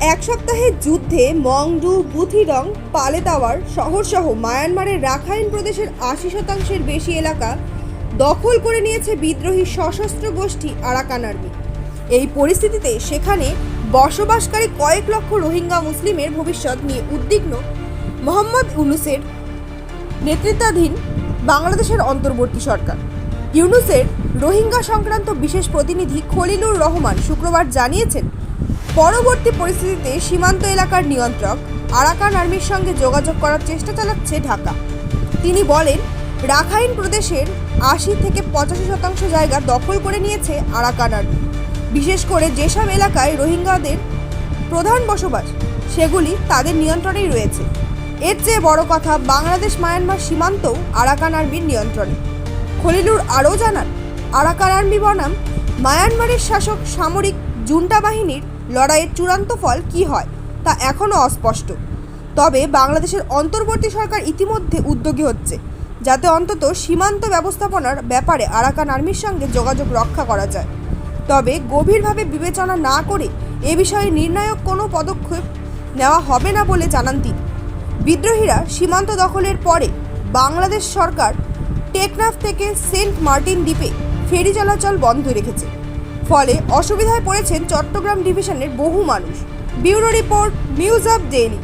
এক সপ্তাহের যুদ্ধে মংডু বুথিডং পালেতাওয়ার শহরসহ মায়ানমারের রাখাইন প্রদেশের আশি শতাংশের বেশি এলাকা দখল করে নিয়েছে বিদ্রোহী সশস্ত্র গোষ্ঠী আরাকান আর্মি। এই পরিস্থিতিতে সেখানে বসবাসকারী কয়েক লক্ষ রোহিঙ্গা মুসলিমের ভবিষ্যৎ নিয়ে উদ্বিগ্ন মোহাম্মদ ইউনুসের নেতৃত্বাধীন বাংলাদেশের অন্তর্বর্তী সরকার। ইউনুসের রোহিঙ্গা সংক্রান্ত বিশেষ প্রতিনিধি খলিলুর রহমান শুক্রবার জানিয়েছেন পরবর্তী পরিস্থিতিতে সীমান্ত এলাকার নিয়ন্ত্রক আরাকান আর্মির সঙ্গে যোগাযোগ করার চেষ্টা চালাচ্ছে ঢাকা। তিনি বলেন, রাখাইন প্রদেশের আশি থেকে পঁচাশি শতাংশ জায়গা দখল করে নিয়েছে আরাকান আর্মি। বিশেষ করে যেসব এলাকায় রোহিঙ্গাদের প্রধান বসবাস, সেগুলি তাদের নিয়ন্ত্রণেই রয়েছে। এর চেয়ে বড় কথা, বাংলাদেশ মায়ানমার সীমান্তও আরাকান আর্মির নিয়ন্ত্রণে। খলিলুর আরও জানান, আরাকান আর্মি বনাম মায়ানমারের শাসক সামরিক জুন্টা বাহিনীর লড়াইয়ের চূড়ান্ত ফল কী হয়, তা এখনও অস্পষ্ট। তবে বাংলাদেশের অন্তর্বর্তী সরকার ইতিমধ্যে উদ্যোগী হচ্ছে, যাতে অন্তত সীমান্ত ব্যবস্থাপনার ব্যাপারে আরাকান আর্মির সঙ্গে যোগাযোগ রক্ষা করা যায়। তবে গভীরভাবে বিবেচনা না করে এ বিষয়ে নির্ণায়ক কোনো পদক্ষেপ নেওয়া হবে না বলে জানান তিনি। বিদ্রোহীরা সীমান্ত দখলের পরে বাংলাদেশ সরকার টেকনাফ থেকে সেন্ট মার্টিন দ্বীপে ফেরি চলাচল বন্ধ রেখেছে। ফলে অসুবিধায় পড়েছেন চট্টগ্রাম ডিভিশনের বহু মানুষ। Bureau report news of daily.